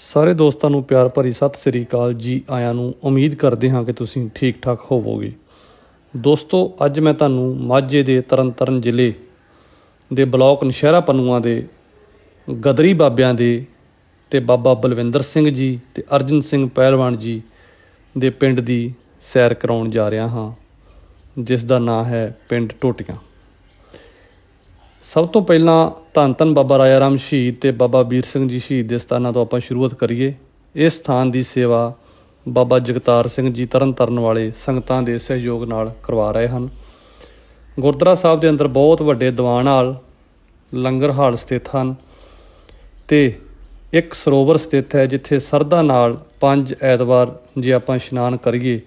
ਸਾਰੇ ਦੋਸਤਾਂ ਨੂੰ ਪਿਆਰ ਭਰੀ ਸਤਿ ਸ੍ਰੀ ਅਕਾਲ ਜੀ ਆਇਆਂ ਨੂੰ ਉਮੀਦ ਕਰਦੇ ਹਾਂ ਕਿ ਤੁਸੀਂ ਠੀਕ ਠਾਕ ਹੋਵੋਗੇ। ਦੋਸਤੋ, ਅੱਜ ਮੈਂ ਤੁਹਾਨੂੰ ਮਾਝੇ ਦੇ ਤਰਨਤਾਰਨ ਜ਼ਿਲ੍ਹੇ ਦੇ ਬਲਾਕ ਨਸ਼ਹਿਰਾ ਪੰਨੂਆਂ ਦੇ ਗਦਰੀ ਬਾਬਿਆਂ ਦੇ ਤੇ ਬਾਬਾ ਬਲਵਿੰਦਰ ਸਿੰਘ ਜੀ ਤੇ ਅਰਜਨ ਸਿੰਘ ਪਹਿਲਵਾਨ ਜੀ ਦੇ ਪਿੰਡ ਦੀ ਸੈਰ ਕਰਾਉਣ ਜਾ ਰਿਹਾ ਹਾਂ, ਜਿਸ ਦਾ ਨਾਂ ਹੈ ਪਿੰਡ ਟੋਟੀਆਂ। ਸਭ ਤੋਂ ਪਹਿਲਾਂ ਧੰਨ ਧੰਨ ਬਾਬਾ ਰਾਜਾ ਰਾਮ ਸ਼ਹੀਦ ਤੇ ਬਾਬਾ ਵੀਰ ਸਿੰਘ ਜੀ ਸ਼ਹੀਦ ਦੇ ਸਥਾਨਾਂ ਤੋਂ ਆਪਾਂ ਸ਼ੁਰੂਆਤ ਕਰੀਏ। ਇਸ ਸਥਾਨ ਦੀ ਸੇਵਾ ਬਾਬਾ ਜਗਤਾਰ ਸਿੰਘ ਜੀ ਤਰਨ ਤਾਰਨ ਵਾਲੇ ਸੰਗਤਾਂ ਦੇ ਸਹਿਯੋਗ ਨਾਲ ਕਰਵਾ ਰਹੇ ਹਨ। ਗੁਰਦੁਆਰਾ ਸਾਹਿਬ ਦੇ ਅੰਦਰ ਬਹੁਤ ਵੱਡੇ ਦੀਵਾਨ ਹਾਲ, ਲੰਗਰ ਹਾਲ ਸਥਿਤ ਹਨ ਤੇ ਇੱਕ ਸਰੋਵਰ ਸਥਿਤ ਹੈ ਜਿੱਥੇ ਸਰਦਾ ਨਾਲ ਪੰਜ ਐਤਵਾਰ ਜੇ ਆਪਾਂ ਇਸ਼ਨਾਨ ਕਰੀਏ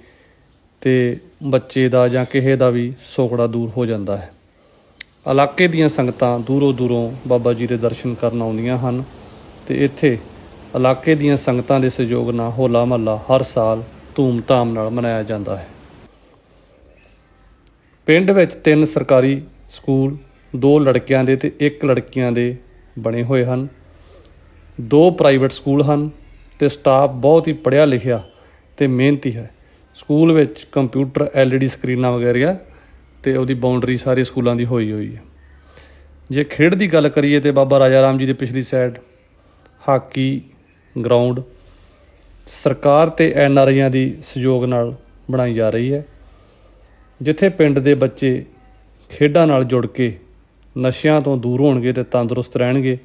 ਤੇ ਬੱਚੇ ਦਾ ਜਾਂ ਕਿਸੇ ਦਾ ਵੀ ਸੋਕੜਾ ਦੂਰ ਹੋ ਜਾਂਦਾ ਹੈ। ਇਲਾਕੇ ਦੀਆਂ ਸੰਗਤਾਂ ਦੂਰੋਂ ਦੂਰੋਂ ਬਾਬਾ ਜੀ ਦੇ ਦਰਸ਼ਨ ਕਰਨ ਆਉਂਦੀਆਂ ਹਨ ਤੇ ਇੱਥੇ ਇਲਾਕੇ ਦੀਆਂ ਸੰਗਤਾਂ ਦੇ ਸਹਿਯੋਗ ਨਾਲ ਹੋਲਾ ਮਹੱਲਾ ਹਰ ਸਾਲ ਧੂਮ-ਧਾਮ ਨਾਲ ਮਨਾਇਆ ਜਾਂਦਾ ਹੈ। ਪਿੰਡ ਵਿੱਚ ਤਿੰਨ ਸਰਕਾਰੀ ਸਕੂਲ, ਦੋ ਲੜਕਿਆਂ ਦੇ ਤੇ ਇੱਕ ਲੜਕੀਆਂ ਦੇ ਬਣੇ ਹੋਏ ਹਨ। ਦੋ ਪ੍ਰਾਈਵੇਟ ਸਕੂਲ ਹਨ ਤੇ ਸਟਾਫ ਬਹੁਤ ਹੀ ਪੜ੍ਹਿਆ ਲਿਖਿਆ ਤੇ ਮਿਹਨਤੀ ਹੈ। ਸਕੂਲ ਵਿੱਚ ਕੰਪਿਊਟਰ, ਐਲਈਡੀ ਸਕਰੀਨਾਂ ਵਗੈਰਾ ਤੇ ਉਹਦੀ ਬਾਉਂਡਰੀ ਸਾਰੇ ਸਕੂਲਾਂ ਦੀ ਹੋਈ ਹੋਈ ਹੈ। ਜੇ ਖੇਡ ਦੀ ਗੱਲ ਕਰੀਏ ਤੇ ਬਾਬਾ ਰਾਜਾ ਰਾਮ ਜੀ ਦੀ ਪਿਛਲੀ ਸਾਈਡ ਹਾਕੀ ਗਰਾਊਂਡ ਸਰਕਾਰ ਤੇ ਆਈਆਂ ਦੀ ਸਹਿਯੋਗ ਨਾਲ ਬਣਾਈ ਜਾ ਰਹੀ ਹੈ। ਜਿੱਥੇ ਪਿੰਡ ਦੇ ਬੱਚੇ ਖੇਡਾਂ ਨਾਲ ਜੁੜ ਕੇ ਨਸ਼ਿਆਂ ਤੋਂ ਦੂਰ ਹੋਣਗੇ ਤੇ ਤੰਦਰੁਸਤ ਰਹਿਣਗੇ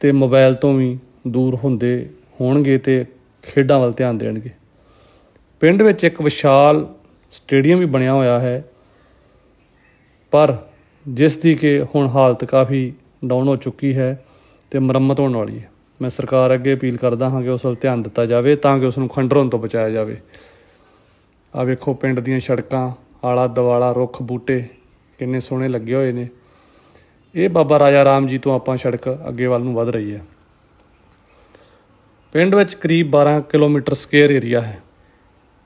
ਤੇ ਮੋਬਾਈਲ ਤੋਂ ਵੀ ਦੂਰ ਹੁੰਦੇ ਹੋਣਗੇ ਤੇ ਖੇਡਾਂ ਵੱਲ ਧਿਆਨ ਦੇਣਗੇ। ਪਿੰਡ ਵਿੱਚ ਇੱਕ ਵਿਸ਼ਾਲ ਸਟੇਡੀਅਮ ਵੀ ਬਣਿਆ ਹੋਇਆ ਹੈ। ਪਰ ਜਿਸ ਦੀ ਕਿ ਹੁਣ ਹਾਲਤ ਕਾਫੀ ਡਾਊਨ ਹੋ ਚੁੱਕੀ ਹੈ ਤੇ ਮੁਰੰਮਤ ਹੋਣ ਵਾਲੀ ਹੈ। ਮੈਂ ਸਰਕਾਰ ਅੱਗੇ ਅਪੀਲ ਕਰਦਾ ਹਾਂ ਕਿ ਉਸ ਵੱਲ ਧਿਆਨ ਦਿੱਤਾ ਜਾਵੇ ਤਾਂ ਕਿ ਉਸ ਨੂੰ ਖੰਡਰਨ ਤੋਂ ਬਚਾਇਆ ਜਾਵੇ। ਆ ਵੇਖੋ ਪਿੰਡ ਦੀਆਂ ਸੜਕਾਂ, ਆਲਾ ਦਵਾਲਾ ਰੁੱਖ ਬੂਟੇ ਕਿੰਨੇ ਸੋਹਣੇ ਲੱਗੇ ਹੋਏ ਨੇ। ਇਹ ਬਾਬਾ ਰਾਜਾ ਰਾਮ ਜੀ ਤੋਂ ਆਪਾਂ ਸੜਕ ਅੱਗੇ ਵੱਲ ਨੂੰ ਵੱਧ ਰਹੀ ਹੈ। ਪਿੰਡ ਵਿੱਚ ਕਰੀਬ 12 ਕਿਲੋਮੀਟਰ ਸਕੁਅਰ ਏਰੀਆ ਹੈ।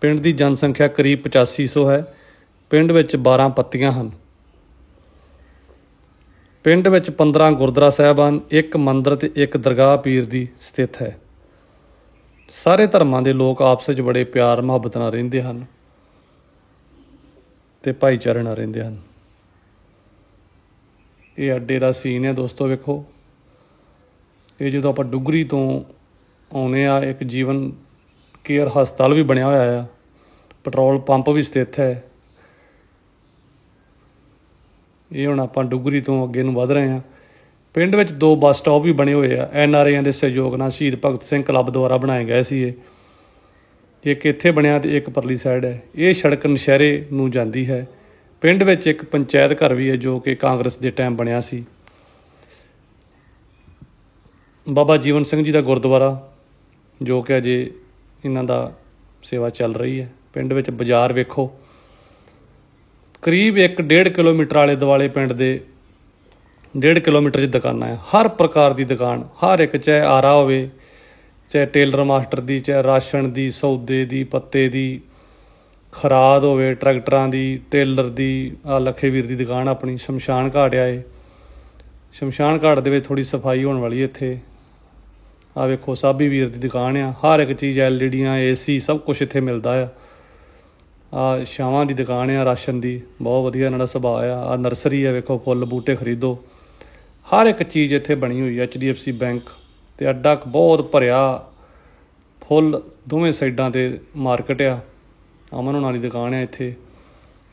ਪਿੰਡ ਦੀ ਜਨਸੰਖਿਆ ਕਰੀਬ 8500 ਹੈ। ਪਿੰਡ ਵਿੱਚ 12 ਪੱਤੀਆਂ ਹਨ। ਪਿੰਡ ਵਿੱਚ 15 ਗੁਰਦੁਆਰਾ ਸਾਹਿਬ ਹਨ ਇੱਕ ਮੰਦਿਰ ਤੇ ਇੱਕ ਦਰਗਾਹ ਪੀਰ ਦੀ ਸਥਿਤ ਹੈ। ਸਾਰੇ ਧਰਮਾਂ ਦੇ ਲੋਕ ਆਪਸ ਵਿੱਚ ਬੜੇ ਪਿਆਰ, ਮੁਹੱਬਤ ਨਾਲ ਰਹਿੰਦੇ ਹਨ ਤੇ ਭਾਈਚਾਰੇ ਨਾਲ ਰਹਿੰਦੇ ਹਨ। ਇਹ ਅੱਡੇ ਦਾ ਸੀਨ ਹੈ ਦੋਸਤੋ, ਵੇਖੋ। ਇਹ ਜਦੋਂ ਆਪਾਂ ਡੁਗਰੀ ਤੋਂ ਆਉਨੇ ਆ ਇੱਕ ਜੀਵਨ ਕੇਅਰ ਹਸਪਤਾਲ ਵੀ ਬਣਿਆ ਹੋਇਆ ਆ, ਪੈਟਰੋਲ ਪੰਪ ਵੀ ਸਥਿਤ ਹੈ। ਇਹ ਹੁਣ ਆਪਾਂ ਡੁਗਰੀ ਤੋਂ ਅੱਗੇ ਨੂੰ ਵਧ ਰਹੇ ਹਾਂ। ਪਿੰਡ ਵਿੱਚ ਦੋ ਬੱਸ ਸਟਾਪ ਵੀ ਬਣੇ ਹੋਏ ਆ। ਐਨ ਆਰ ਆਈਆਂ ਦੇ ਸਹਿਯੋਗ ਨਾਲ ਸ਼ਹੀਦ ਭਗਤ ਸਿੰਘ ਕਲੱਬ ਦੁਆਰਾ ਬਣਾਏ ਗਏ ਸੀ ਇਹ। ਇੱਕ ਇੱਥੇ ਬਣਿਆ ਤੇ ਇੱਕ ਪਰਲੀ ਸਾਈਡ ਹੈ। ਇਹ ਸੜਕ ਨਸ਼ਹਿਰੇ ਨੂੰ ਜਾਂਦੀ ਹੈ। ਪਿੰਡ ਵਿੱਚ ਇੱਕ ਪੰਚਾਇਤ ਘਰ ਵੀ ਹੈ ਜੋ ਕਿ ਕਾਂਗਰਸ ਦੇ ਟਾਈਮ ਬਣਿਆ ਸੀ। ਬਾਬਾ ਜੀਵਨ ਸਿੰਘ ਜੀ ਦਾ ਗੁਰਦੁਆਰਾ, ਜੋ ਕਿ ਅਜੇ ਇਹਨਾਂ ਦਾ ਸੇਵਾ ਚੱਲ ਰਹੀ ਹੈ। ਪਿੰਡ ਵਿੱਚ ਬਾਜ਼ਾਰ ਵੇਖੋ। ਕਰੀਬ 1.5 ਕਿਲੋਮੀਟਰ ਵਾਲੇ ਦੁਆਲੇ ਪਿੰਡ ਦੇ 1.5 ਕਿਲੋਮੀਟਰ 'ਚ ਦੁਕਾਨਾਂ ਆ। ਹਰ ਪ੍ਰਕਾਰ ਦੀ ਦੁਕਾਨ, ਹਰ ਇੱਕ ਚਾਹੇ ਆਰਾ ਹੋਵੇ, ਚਾਹੇ ਟੇਲਰ ਮਾਸਟਰ ਦੀ, ਚਾਹੇ ਰਾਸ਼ਨ ਦੀ, ਸੌਦੇ ਦੀ, ਪੱਤੇ ਦੀ, ਖਰਾਦ ਹੋਵੇ, ਟਰੈਕਟਰਾਂ ਦੀ, ਟੇਲਰ ਦੀ ਆ ਲੱਖੇ ਵੀਰ ਦੀ ਦੁਕਾਨ ਆਪਣੀ, ਸ਼ਮਸ਼ਾਨ ਘਾਟ ਆ ਇਹ। ਸ਼ਮਸ਼ਾਨ ਘਾਟ ਦੇ ਵਿੱਚ ਥੋੜੀ ਸਫ਼ਾਈ ਹੋਣ ਵਾਲੀ ਇੱਥੇ। ਆ ਵੇਖੋ, ਸਾਬੀ ਵੀਰ ਦੀ ਦੁਕਾਨ ਆ। ਹਰ ਇੱਕ ਚੀਜ਼ ਐਲਈਡੀਆਂ, ਏਸੀ, ਸਭ ਕੁਝ ਇੱਥੇ ਮਿਲਦਾ ਆ। ਆ ਸ਼ਾਵਾਂ ਦੀ ਦੁਕਾਨ ਆ, ਰਾਸ਼ਨ ਦੀ। ਬਹੁਤ ਵਧੀਆ ਇਹਨਾਂ ਦਾ ਸੁਭਾਅ ਆ। ਆ ਨਰਸਰੀ ਆ, ਵੇਖੋ, ਫੁੱਲ ਬੂਟੇ ਖਰੀਦੋ। ਹਰ ਇੱਕ ਚੀਜ਼ ਇੱਥੇ ਬਣੀ ਹੋਈ ਹੈ HDFC ਬੈਂਕ। ਤੇ ਅੱਡਾ ਬਹੁਤ ਭਰਿਆ। ਫੁੱਲ ਦੋਵੇਂ ਸਾਈਡਾਂ ਤੇ ਮਾਰਕੀਟ ਆ। ਅਮਨ ਹੋਣਾ ਦੀ ਦੁਕਾਨ ਆ ਇੱਥੇ।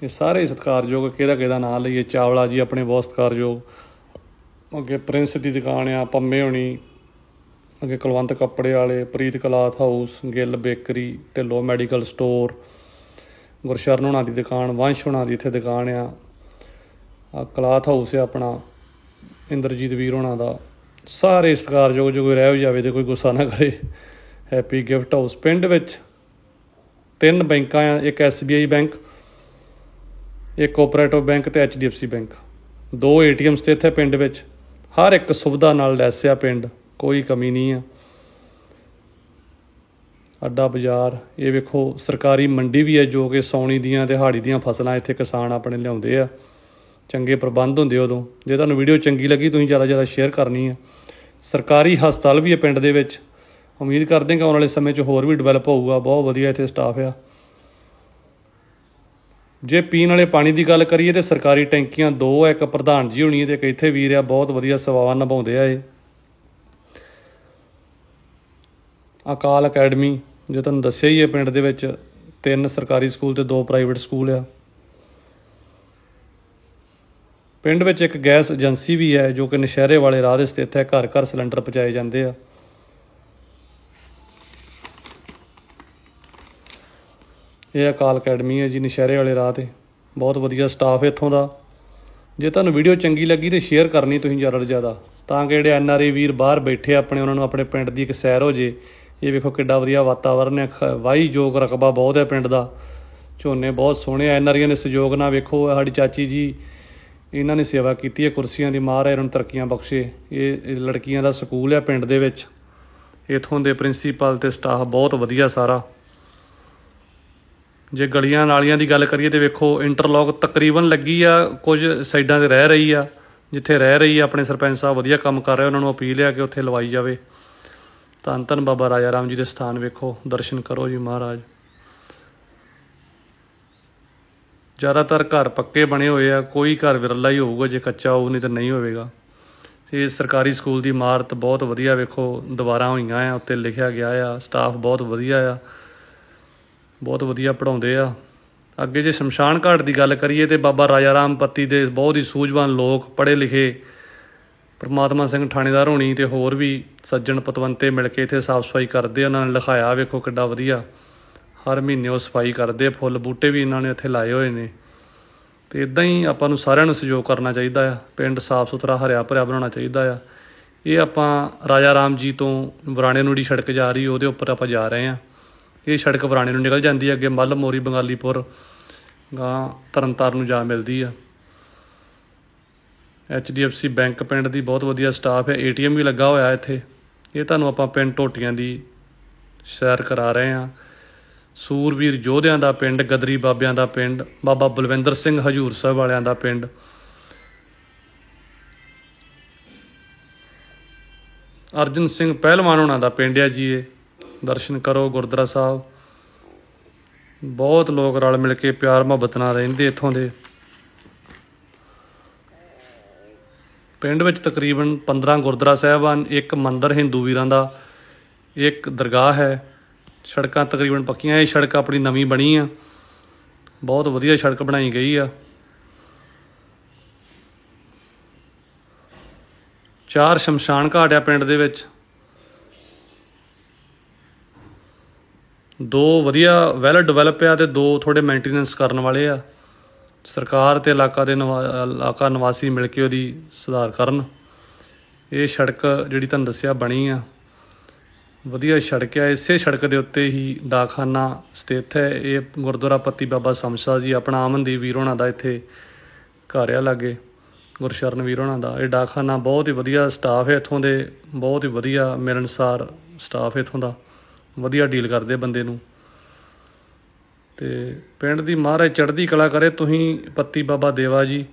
ਇਹ ਸਾਰੇ ਸਤਿਕਾਰਯੋਗ, ਕਿਹਦਾ ਕਿਹਦਾ ਨਾਂ ਲਈਏ। ਚਾਵਲਾ ਜੀ ਆਪਣੇ ਬਹੁਤ ਸਤਿਕਾਰਯੋਗ। ਅੱਗੇ ਪ੍ਰਿੰਸ ਦੀ ਦੁਕਾਨ ਆ, ਪੰਮੇ ਹੋਣੀ। ਅੱਗੇ ਕੁਲਵੰਤ ਕੱਪੜੇ ਵਾਲੇ, Preet cloth house, Gill bakery, Dhillon medical store. Gursharan ਹੋਣਾ ਦੀ ਦੁਕਾਨ, ਵੰਸ਼ ਹੋਣਾ ਦੀ ਇੱਥੇ ਦੁਕਾਨ ਆ। ਆ ਕਲਾਥ ਹਾਊਸ ਆ ਆਪਣਾ, ਇੰਦਰਜੀਤ ਵੀਰ ਹੋਣਾ ਦਾ। ਸਾਰੇ ਸਤਿਕਾਰਯੋਗ ਜੋ ਕੋਈ ਰਹਿ ਵੀ ਜਾਵੇ ਤੇ ਕੋਈ ਗੁੱਸਾ ਨਾ ਕਰੇ। ਹੈਪੀ ਗਿਫਟ ਹਾਊਸ ਪਿੰਡ ਵਿੱਚ ਤਿੰਨ ਬੈਂਕਾਂ ਆ, ਇੱਕ SBI ਬੈਂਕ, ਇੱਕ ਕੋਆਪਰੇਟਿਵ ਬੈਂਕ ਤੇ HDFC ਬੈਂਕ। ਦੋ ATM 'ਤੇ ਇੱਥੇ ਪਿੰਡ ਵਿੱਚ। ਹਰ ਇੱਕ ਸੁਵਿਧਾ ਨਾਲ ਲੈਸ ਆ ਪਿੰਡ, ਕੋਈ ਕਮੀ ਨਹੀਂ ਆ। ਅੱਡਾ ਬਾਜ਼ਾਰ, ਇਹ ਵੇਖੋ ਸਰਕਾਰੀ ਮੰਡੀ ਵੀ ਹੈ ਜੋ ਕਿ ਸੌਣੀ ਦੀਆਂ ਦਿਹਾੜੀ ਦੀਆਂ ਫਸਲਾਂ ਇੱਥੇ ਕਿਸਾਨ ਆਪਣੇ ਲਿਆਉਂਦੇ ਆ। ਚੰਗੇ ਪ੍ਰਬੰਧ ਹੁੰਦੇ ਉਦੋਂ। ਜੇ ਤੁਹਾਨੂੰ ਵੀਡੀਓ ਚੰਗੀ ਲੱਗੀ, ਤੁਸੀਂ ਜ਼ਿਆਦਾ ਜ਼ਿਆਦਾ ਸ਼ੇਅਰ ਕਰਨੀ ਆ। ਸਰਕਾਰੀ ਹਸਪਤਾਲ ਵੀ ਹੈ ਪਿੰਡ ਦੇ ਵਿੱਚ। ਉਮੀਦ ਕਰਦੇ ਹਾਂ ਕਿ ਆਉਣ ਵਾਲੇ ਸਮੇਂ 'ਚ ਹੋਰ ਵੀ ਡਿਵੈਲਪ ਹੋਊਗਾ। ਬਹੁਤ ਵਧੀਆ ਇੱਥੇ ਸਟਾਫ ਆ। ਜੇ ਪੀਣ ਵਾਲੇ ਪਾਣੀ ਦੀ ਗੱਲ ਕਰੀਏ ਤੇ ਸਰਕਾਰੀ ਟੈਂਕੀਆਂ ਦੋ ਆ, ਇੱਕ ਪ੍ਰਧਾਨ ਜੀ ਹੋਣੀ ਤੇ ਇੱਕ ਇੱਥੇ ਵੀਰ ਆ। ਬਹੁਤ ਵਧੀਆ ਸੇਵਾਵਾਂ ਨਿਭਾਉਂਦੇ ਆ ਇਹ। ਅਕਾਲ ਅਕੈਡਮੀ ਜੇ ਤੁਹਾਨੂੰ ਦੱਸਿਆ ਹੀ ਹੈ ਪਿੰਡ ਦੇ ਵਿੱਚ, ਤਿੰਨ ਸਰਕਾਰੀ ਸਕੂਲ ਤੇ ਦੋ ਪ੍ਰਾਈਵੇਟ ਸਕੂਲ ਆ। ਪਿੰਡ ਵਿੱਚ ਇੱਕ ਗੈਸ ਏਜੰਸੀ ਵੀ ਹੈ ਜੋ ਕਿ ਨਸ਼ਹਿਰੇ ਵਾਲੇ ਰਾਹ ਦੇ ਸਥਿਤ ਹੈ ਘਰ ਘਰ ਸਿਲੰਡਰ ਪਹੁੰਚਾਏ ਜਾਂਦੇ ਆ। ਇਹ ਅਕਾਲ ਅਕੈਡਮੀ ਹੈ ਜੀ, ਨਸ਼ਹਿਰੇ ਵਾਲੇ ਰਾਹ ਤੇ। ਬਹੁਤ ਵਧੀਆ ਸਟਾਫ ਇੱਥੋਂ ਦਾ। ਜੇ ਤੁਹਾਨੂੰ ਵੀਡੀਓ ਚੰਗੀ ਲੱਗੀ ਤੇ ਸ਼ੇਅਰ ਕਰਨੀ ਤੁਸੀਂ ਜ਼ਿਆਦਾ ਤੋਂ ਜ਼ਿਆਦਾ। ਤਾਂ ਕਿ ਜਿਹੜੇ ਐਨਆਰਆਈ ਵੀਰ ਬਾਹਰ ਬੈਠੇ ਆਪਣੇ ਉਹਨਾਂ ਨੂੰ ਆਪਣੇ ਪਿੰਡ ਦੀ ਇੱਕ ਸੈਰ ਹੋ ਜੇ। ਇਹ ਵੇਖੋ ਕਿੱਡਾ ਵਧੀਆ ਵਾਤਾਵਰਨ ਹੈ, ਖ- ਵਾਹੀ ਰਕਬਾ ਬਹੁਤ ਹੈ ਪਿੰਡ ਦਾ। ਝੋਨੇ ਬਹੁਤ ਸੋਹਣੇ ਆ ਐਨਆਰਆਈਆਂ ਨੇ ਸਹਿਯੋਗ ਨਾਲ ਵੇਖੋ, ਸਾਡੀ ਚਾਚੀ ਜੀ ਇਹਨਾਂ ਨੇ ਸੇਵਾ ਕੀਤੀ ਹੈ, ਕੁਰਸੀਆਂ ਦੀ ਮਾਰ ਹੈ, ਇਹਨਾਂ ਨੂੰ ਤਰੱਕੀਆਂ ਬਖਸ਼ੇ। ਇਹ ਲੜਕੀਆਂ ਦਾ ਸਕੂਲ ਹੈ ਪਿੰਡ ਦੇ ਵਿੱਚ। ਇਥੋਂ ਦੇ ਪ੍ਰਿੰਸੀਪਲ ਤੇ ਸਟਾਫ ਬਹੁਤ ਵਧੀਆ ਸਾਰਾ। ਜੇ ਗਲੀਆਂ ਨਾਲੀਆਂ ਦੀ ਗੱਲ ਕਰੀਏ ਤੇ ਵੇਖੋ ਇੰਟਰਲੌਕ ਤਕਰੀਬਨ ਲੱਗੀ ਆ, ਕੁਝ ਸਾਈਡਾਂ ਤੇ ਰਹਿ ਰਹੀ ਆ, ਜਿੱਥੇ ਰਹਿ ਰਹੀ ਆ, ਆਪਣੇ ਸਰਪੰਚ ਸਾਹਿਬ ਵਧੀਆ ਕੰਮ ਕਰ ਰਹੇ ਉਹਨਾਂ ਨੂੰ ਅਪੀਲ ਆ ਕਿ ਉੱਥੇ ਲਵਾਈ ਜਾਵੇ। ਧੰਨ ਧੰਨ ਬਾਬਾ ਰਾਜਾ ਰਾਮ ਜੀ ਦੇ ਸਥਾਨ ਵੇਖੋ, ਦਰਸ਼ਨ ਕਰੋ ਜੀ ਮਹਾਰਾਜ। ਜ਼ਿਆਦਾਤਰ ਘਰ ਪੱਕੇ ਬਣੇ ਹੋਏ ਆ, ਕੋਈ ਘਰ ਵਿਰਲਾ ਹੀ ਹੋਊਗਾ, ਜੇ ਕੱਚਾ ਹੋਊ, ਨਹੀਂ ਤਾਂ ਨਹੀਂ ਹੋਵੇਗਾ। ਇਹ ਸਰਕਾਰੀ ਸਕੂਲ ਦੀ ਇਮਾਰਤ ਬਹੁਤ ਵਧੀਆ ਵੇਖੋ, ਦੀਵਾਰਾਂ ਹੋਈਆਂ ਆ, ਉੱਤੇ ਲਿਖਿਆ ਗਿਆ ਆ ਸਟਾਫ ਬਹੁਤ ਵਧੀਆ ਆ, ਬਹੁਤ ਵਧੀਆ ਪੜਾਉਂਦੇ ਆ। ਅੱਗੇ ਜੇ ਸ਼ਮਸ਼ਾਨ ਘਾਟ ਦੀ ਗੱਲ ਕਰੀਏ ਤੇ ਬਾਬਾ ਰਾਜਾ ਰਾਮ ਪੱਤੀ ਦੇ ਬਹੁਤ ਹੀ ਸੂਝਵਾਨ ਲੋਕ ਪੜ੍ਹੇ ਲਿਖੇ ਪਰਮਾਤਮਾ ਸਿੰਘ ਥਾਣੇਦਾਰ ਹੋਣੀ ਤੇ ਹੋਰ ਵੀ ਸੱਜਣ ਪਤਵੰਤੇ ਮਿਲ ਕੇ ਇੱਥੇ ਸਾਫ਼ ਸਫ਼ਾਈ ਕਰਦੇ ਉਹਨਾਂ ਨੇ ਲਿਖਾਇਆ, ਵੇਖੋ ਕਿੱਡਾ ਵਧੀਆ। ਹਰ ਮਹੀਨੇ ਉਹ ਸਫ਼ਾਈ ਕਰਦੇ ਫੁੱਲ ਬੂਟੇ ਵੀ ਇਹਨਾਂ ਨੇ ਇੱਥੇ ਲਾਏ ਹੋਏ ਨੇ। ਤੇ ਇਦਾਂ ਹੀ ਆਪਾਂ ਨੂੰ ਸਾਰਿਆਂ ਨੂੰ ਸਹਿਯੋਗ ਕਰਨਾ ਚਾਹੀਦਾ ਆ, ਪਿੰਡ ਸਾਫ਼ ਸੁਥਰਾ, ਹਰਿਆ ਭਰਿਆ ਬਣਾਉਣਾ ਚਾਹੀਦਾ ਆ। ਇਹ ਆਪਾਂ ਰਾਜਾ ਰਾਮ ਜੀ ਤੋਂ ਵਰਾਣੇ ਨੂੰ ਜਿਹੜੀ ਸੜਕ ਜਾ ਰਹੀ, ਉਹਦੇ ਉੱਪਰ ਆਪਾਂ ਜਾ ਰਹੇ ਆ। ਇਹ ਸੜਕ ਵਰਾਣੇ ਨੂੰ ਨਿਕਲ ਜਾਂਦੀ ਹੈ ਅੱਗੇ ਮੱਲ ਮੋਰੀ, ਬੰਗਾਲੀਪੁਰ ਗਾਂ ਤਰਨਤਾਰਨ ਨੂੰ ਜਾ ਮਿਲਦੀ ਆ। HDFC ਬੈਂਕ ਪਿੰਡ ਦੀ ਬਹੁਤ ਵਧੀਆ ਸਟਾਫ ਹੈ ATM ਵੀ ਲੱਗਾ ਹੋਇਆ ਇੱਥੇ। ਇਹ ਤੁਹਾਨੂੰ ਆਪਾਂ ਪਿੰਡ ਟੋਟੀਆਂ ਦੀ ਸੈਰ ਕਰਾ ਰਹੇ ਹਾਂ। ਸੂਰਵੀਰ ਯੋਧਿਆਂ ਦਾ ਪਿੰਡ, ਗਦਰੀ ਬਾਬਿਆਂ ਦਾ ਪਿੰਡ, ਬਾਬਾ ਬਲਵਿੰਦਰ ਸਿੰਘ ਹਜੂਰ ਸਾਹਿਬ ਵਾਲਿਆਂ ਦਾ ਪਿੰਡ। ਅਰਜਨ ਸਿੰਘ ਪਹਿਲਵਾਨ ਉਹਨਾਂ ਦਾ ਪਿੰਡ ਹੈ ਜੀ ਇਹ। ਦਰਸ਼ਨ ਕਰੋ ਗੁਰਦੁਆਰਾ ਸਾਹਿਬ। ਬਹੁਤ ਲੋਕ ਰਲ ਮਿਲ ਕੇ ਪਿਆਰ ਮੁਹੱਬਤ ਨਾਲ ਰਹਿੰਦੇ ਇੱਥੋਂ ਦੇ। ਪਿੰਡ ਵਿੱਚ ਤਕਰੀਬਨ 15 ਗੁਰਦੁਆਰਾ ਸਾਹਿਬ ਹਨ ਇੱਕ ਮੰਦਿਰ ਹਿੰਦੂ ਵੀਰਾਂ ਦਾ, ਇੱਕ ਦਰਗਾਹ ਹੈ। ਸੜਕਾਂ ਤਕਰੀਬਨ ਪੱਕੀਆਂ, ਇਹ ਸੜਕ ਆਪਣੀ ਨਵੀਂ ਬਣੀ ਆ। ਬਹੁਤ ਵਧੀਆ ਸੜਕ ਬਣਾਈ ਗਈ ਆ। ਚਾਰ ਸ਼ਮਸ਼ਾਨ ਘਾਟ ਆ ਪਿੰਡ ਦੇ ਵਿੱਚ। ਦੋ ਵਧੀਆ ਵੈਲ ਡਿਵੈਲਪ ਆ ਤੇ ਦੋ ਥੋੜੇ ਮੇਨਟੇਨੈਂਸ ਕਰਨ ਵਾਲੇ ਆ। ਸਰਕਾਰ ਤੇ ਇਲਾਕਾ ਦੇ ਨਿਵਾ- ਇਲਾਕਾ ਨਿਵਾਸੀ ਮਿਲ ਕੇ ਉਹਦੀ ਸੁਧਾਰ ਕਰਨ। ਇਹ ਸੜਕ ਜਿਹੜੀ ਤੁਹਾਨੂੰ ਦੱਸਿਆ ਬਣੀ ਆ। ਵਧੀਆ ਸੜਕ ਹੈ ਇਸੇ ਸੜਕ ਦੇ ਉੱਤੇ ਹੀ ਡਾਕਖਾਨਾ ਸਥਿਤ ਹੈ। ਇਹ ਗੁਰਦੁਆਰਾ ਪੱਤੀ ਬਾਬਾ ਸਮਸਾ ਜੀ ਆਪਣਾ ਅਮਨਦੀਪ ਵੀਰ ਹੋਣਾ ਦਾ ਇੱਥੇ ਘਰ ਆ ਲਾਗੇ। ਗੁਰਸ਼ਰਨ ਵੀਰ ਹੋਣਾ ਦਾ। ਇਹ ਡਾਕਖਾਨਾ ਬਹੁਤ ਹੀ ਵਧੀਆ ਸਟਾਫ ਹੈ ਇੱਥੋਂ ਦੇ। ਬਹੁਤ ਹੀ ਵਧੀਆ ਮਿਲਣਸਾਰ ਸਟਾਫ ਇੱਥੋਂ ਦਾ। ਵਧੀਆ ਡੀਲ ਕਰਦੇ ਬੰਦੇ ਨੂੰ। ਤੇ ਪਿੰਡ ਦੀ ਮਹਾਰਾਜ ਚੜ੍ਹਦੀ ਕਲਾ ਕਰੇ, ਤੁਸੀਂ ਪੱਤੀ ਬਾਬਾ ਦੇਵਾ ਜੀ।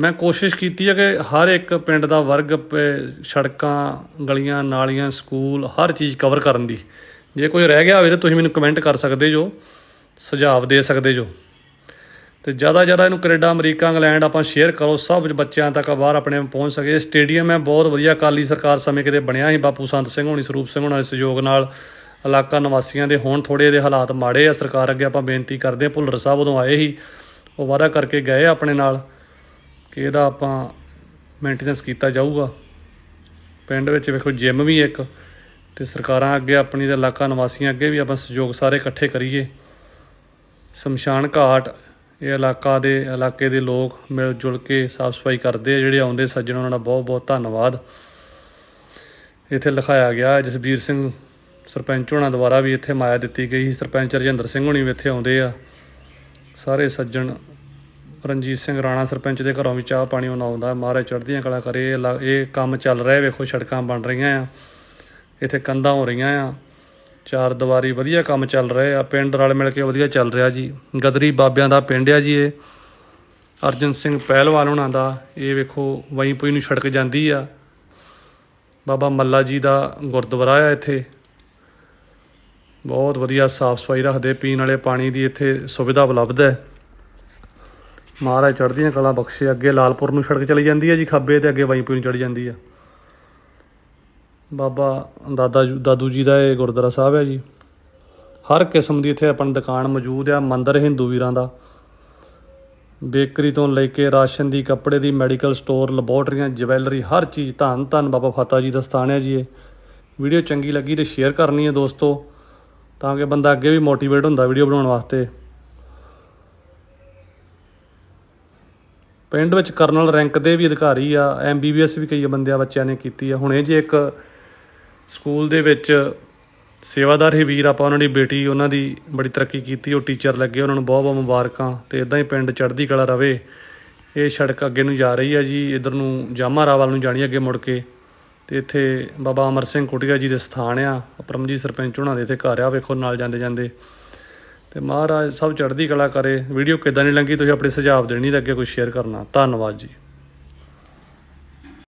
ਮੈਂ ਕੋਸ਼ਿਸ਼ ਕੀਤੀ ਹੈ ਕਿ ਹਰ ਇੱਕ ਪਿੰਡ ਦਾ ਵਰਗ, ਪ- ਸੜਕਾਂ, ਗਲੀਆਂ, ਨਾਲੀਆਂ, ਸਕੂਲ, ਹਰ ਚੀਜ਼ ਕਵਰ ਕਰਨ ਦੀ। ਜੇ ਕੋਈ ਰਹਿ ਗਿਆ ਹੋਵੇ ਤਾਂ ਤੁਸੀਂ ਮੈਨੂੰ ਕਮੈਂਟ ਕਰ ਸਕਦੇ ਜੋ, ਸੁਝਾਅ ਦੇ ਸਕਦੇ ਜੋ। ਤੇ ਜ਼ਿਆਦਾ ਜ਼ਿਆਦਾ ਇਹਨੂੰ ਕੈਨੇਡਾ, ਅਮਰੀਕਾ, ਇੰਗਲੈਂਡ ਆਪਾਂ ਸ਼ੇਅਰ ਕਰੋ, ਸਭ ਬੱਚਿਆਂ ਤੱਕ ਬਾਹਰ ਆਪਣੇ ਪਹੁੰਚ ਸਕੇ। ਸਟੇਡੀਅਮ ਹੈ, ਬਹੁਤ ਵਧੀਆ, ਅਕਾਲੀ ਸਰਕਾਰ ਸਮੇਂ ਕਿਤੇ ਬਣਿਆ ਸੀ, ਬਾਪੂ ਸੰਤ ਸਿੰਘ ਹੋਣੀ, ਸਰੂਪ ਸਿੰਘ ਹੋਣਾ ਦੇ ਸਹਿਯੋਗ ਨਾਲ। ਇਲਾਕਾ ਨਿਵਾਸੀਆਂ ਦੇ ਹੁਣ ਥੋੜੇ ਇਹਦੇ ਹਾਲਾਤ ਮਾੜੇ ਆ। ਸਰਕਾਰ ਅੱਗੇ ਆਪਾਂ ਬੇਨਤੀ ਕਰਦੇ ਹਾਂ, ਭੁੱਲਰ ਸਾਹਿਬ ਉਦੋਂ ਆਏ ਸੀ। ਉਹ ਵਾਅਦਾ ਕਰਕੇ ਗਏ ਆਪਣੇ ਨਾਲ ਕਿ ਇਹਦਾ ਆਪਾਂ ਮੇਨਟੇਨੈਂਸ ਕੀਤਾ ਜਾਊਗਾ। ਪਿੰਡ ਵਿੱਚ ਵੇਖੋ ਜਿਮ ਵੀ ਇੱਕ ਤੇ ਸਰਕਾਰਾਂ ਅੱਗੇ ਆਪਣੀ ਤੇ ਇਲਾਕਾ ਨਿਵਾਸੀਆਂ ਅੱਗੇ ਵੀ ਆਪਾਂ ਸਹਿਯੋਗ ਸਾਰੇ ਇਕੱਠੇ ਕਰੀਏ। ਸ਼ਮਸ਼ਾਨ ਘਾਟ, ਇਹ ਇਲਾਕਾ ਦੇ ਇਲਾਕੇ ਦੇ ਲੋਕ ਮਿਲ ਜੁਲ ਕੇ ਸਾਫ਼ ਸਫ਼ਾਈ ਕਰਦੇ ਆ। ਜਿਹੜੇ ਆਉਂਦੇ ਸੱਜਣ, ਉਹਨਾਂ ਦਾ ਬਹੁਤ ਬਹੁਤ ਧੰਨਵਾਦ। ਇੱਥੇ ਲਿਖਾਇਆ ਗਿਆ ਜਸਬੀਰ ਸਿੰਘ ਸਰਪੰਚ ਹੋਣਾ ਦੁਆਰਾ ਵੀ ਇੱਥੇ ਮਾਇਆ ਦਿੱਤੀ ਗਈ ਸੀ। ਸਰਪੰਚ ਰਜਿੰਦਰ ਸਿੰਘ ਹੋਣੀ ਵੀ ਇੱਥੇ ਆਉਂਦੇ ਆ। ਸਾਰੇ ਸੱਜਣ ਰਣਜੀਤ ਸਿੰਘ ਰਾਣਾ ਸਰਪੰਚ ਦੇ ਘਰੋਂ ਵੀ ਚਾਹ ਪਾਣੀ ਉਹਨਾਂ ਆਉਂਦਾ ਮਹਾਰਾਜ ਚੜ੍ਹਦੀਆਂ ਕਲਾ ਕਰੇ। ਇਹ ਲਾ- ਇਹ ਕੰਮ ਚੱਲ ਰਿਹਾ, ਵੇਖੋ ਸੜਕਾਂ ਬਣ ਰਹੀਆਂ ਆ। ਇੱਥੇ ਕੰਧਾਂ ਹੋ ਰਹੀਆਂ ਆ। ਚਾਰ ਦੀਵਾਰੀ ਵਧੀਆ ਕੰਮ ਚੱਲ ਰਿਹਾ ਆ। ਪਿੰਡ ਰਲ ਮਿਲ ਕੇ ਵਧੀਆ ਚੱਲ ਰਿਹਾ ਜੀ। ਗਦਰੀ ਬਾਬਿਆਂ ਦਾ ਪਿੰਡ ਆ ਜੀ ਇਹ। ਅਰਜਨ ਸਿੰਘ ਪਹਿਲਵਾਨ ਹੋਣਾ ਦਾ। ਇਹ ਵੇਖੋ ਵਈਂਪੁਈ ਨੂੰ ਸੜਕ ਜਾਂਦੀ ਆ। ਬਾਬਾ ਮੱਲਾ ਜੀ ਦਾ ਗੁਰਦੁਆਰਾ ਆ ਇੱਥੇ। ਬਹੁਤ ਵਧੀਆ ਸਾਫ਼ ਸਫ਼ਾਈ ਰੱਖਦੇ, ਪੀਣ ਵਾਲੇ ਪਾਣੀ ਦੀ ਇੱਥੇ ਸੁਵਿਧਾ ਉਪਲਬਧ ਹੈ। ਮਹਾਰਾਜ ਚੜ੍ਹਦੀਆਂ ਕਲਾ ਬਖਸ਼ੇ, ਅੱਗੇ ਲਾਲਪੁਰ ਨੂੰ ਸੜਕ ਚਲੀ ਜਾਂਦੀ ਹੈ ਜੀ, ਖੱਬੇ ਤੇ ਅੱਗੇ ਵਾਈਪੁਰ ਨੂੰ ਚੜ ਜਾਂਦੀ ਆ ਬਾਬਾ ਦਾਦਾ ਦਾਦੂ ਜੀ ਦਾ ਇਹ ਗੁਰਦੁਆਰਾ ਸਾਹਿਬ ਹੈ ਜੀ। ਹਰ ਕਿਸਮ ਦੀ ਇੱਥੇ ਆਪਣੀ ਦੁਕਾਨ ਮੌਜੂਦ ਆ ਮੰਦਰ ਹਿੰਦੂ ਵੀਰਾਂ ਦਾ। ਬੇਕਰੀ ਤੋਂ ਲੈ ਕੇ ਰਾਸ਼ਨ ਦੀ, ਕੱਪੜੇ ਦੀ, ਮੈਡੀਕਲ ਸਟੋਰ, ਲੈਬੋਰਟਰੀਆਂ, ਜਵੈਲਰੀ, ਹਰ ਚੀਜ਼ ਧੰਨ ਧੰਨ ਬਾਬਾ ਫਾਤਾ ਜੀ ਦਾ ਸਥਾਨ ਹੈ ਜੀ ਇਹ। ਵੀਡੀਓ ਚੰਗੀ ਲੱਗੀ ਤੇ ਸ਼ੇਅਰ ਕਰਨੀ ਹੈ ਦੋਸਤੋ। ਤਾਂ ਕਿ ਬੰਦਾ ਅੱਗੇ ਵੀ ਮੋਟੀਵੇਟ ਹੁੰਦਾ ਵੀਡੀਓ ਬਣਾਉਣ ਵਾਸਤੇ। ਪਿੰਡ ਵਿੱਚ ਕਰਨਲ ਰੈਂਕ ਦੇ ਵੀ ਅਧਿਕਾਰੀ ਆ ਐਮਬੀਬੀਐਸ ਵੀ ਕਈ ਬੰਦਿਆਂ ਬੱਚਿਆਂ ਨੇ ਕੀਤੀ ਆ। ਹੁਣੇ ਜੇ ਇੱਕ ਸਕੂਲ ਦੇ ਵਿੱਚ ਸੇਵਾਦਾਰ ਹੀ ਵੀਰ, ਆਪਾਂ ਉਹਨਾਂ ਦੀ ਬੇਟੀ, ਉਹਨਾਂ ਦੀ ਬੜੀ ਤਰੱਕੀ ਕੀਤੀ, ਉਹ ਟੀਚਰ ਲੱਗੇ, ਉਹਨਾਂ ਨੂੰ ਬਹੁਤ ਬਹੁਤ ਮੁਬਾਰਕਾਂ ਤੇ ਇਦਾਂ ਹੀ ਪਿੰਡ ਚੜ੍ਹਦੀ ਕਲਾ ਰਵੇ। ਇਹ ਸੜਕ ਅੱਗੇ ਨੂੰ ਜਾ ਰਹੀ ਆ ਜੀ, ਇਧਰ ਨੂੰ ਜਾਮਾ ਵੱਲ ਨੂੰ ਜਾਣੀ ਅੱਗੇ ਮੁੜ ਕੇ। ਅਤੇ ਇੱਥੇ ਬਾਬਾ ਅਮਰ ਸਿੰਘ ਕੁਟੀਆ ਜੀ ਦੇ ਸਥਾਨ ਆ। ਪਰਮਜੀਤ ਸਰਪੰਚ ਉਹਨਾਂ ਦੇ ਇੱਥੇ ਘਰ ਆ, ਵੇਖੋ ਨਾਲ ਜਾਂਦੇ ਜਾਂਦੇ। ਤੇ ਮਹਾਰਾਜ ਸਭ ਚੜ੍ਹਦੀ ਕਲਾ ਕਰੇ। ਵੀਡੀਓ ਕਿਦਾਂ ਨਹੀਂ ਲੰਗੀ, ਤੁਸੀਂ ਆਪਣੇ ਸੁਝਾਅ ਦੇਣੀ ਤਾਂ ਅੱਗੇ ਕੋਈ ਸ਼ੇਅਰ ਕਰਨਾ। ਧੰਨਵਾਦ ਜੀ।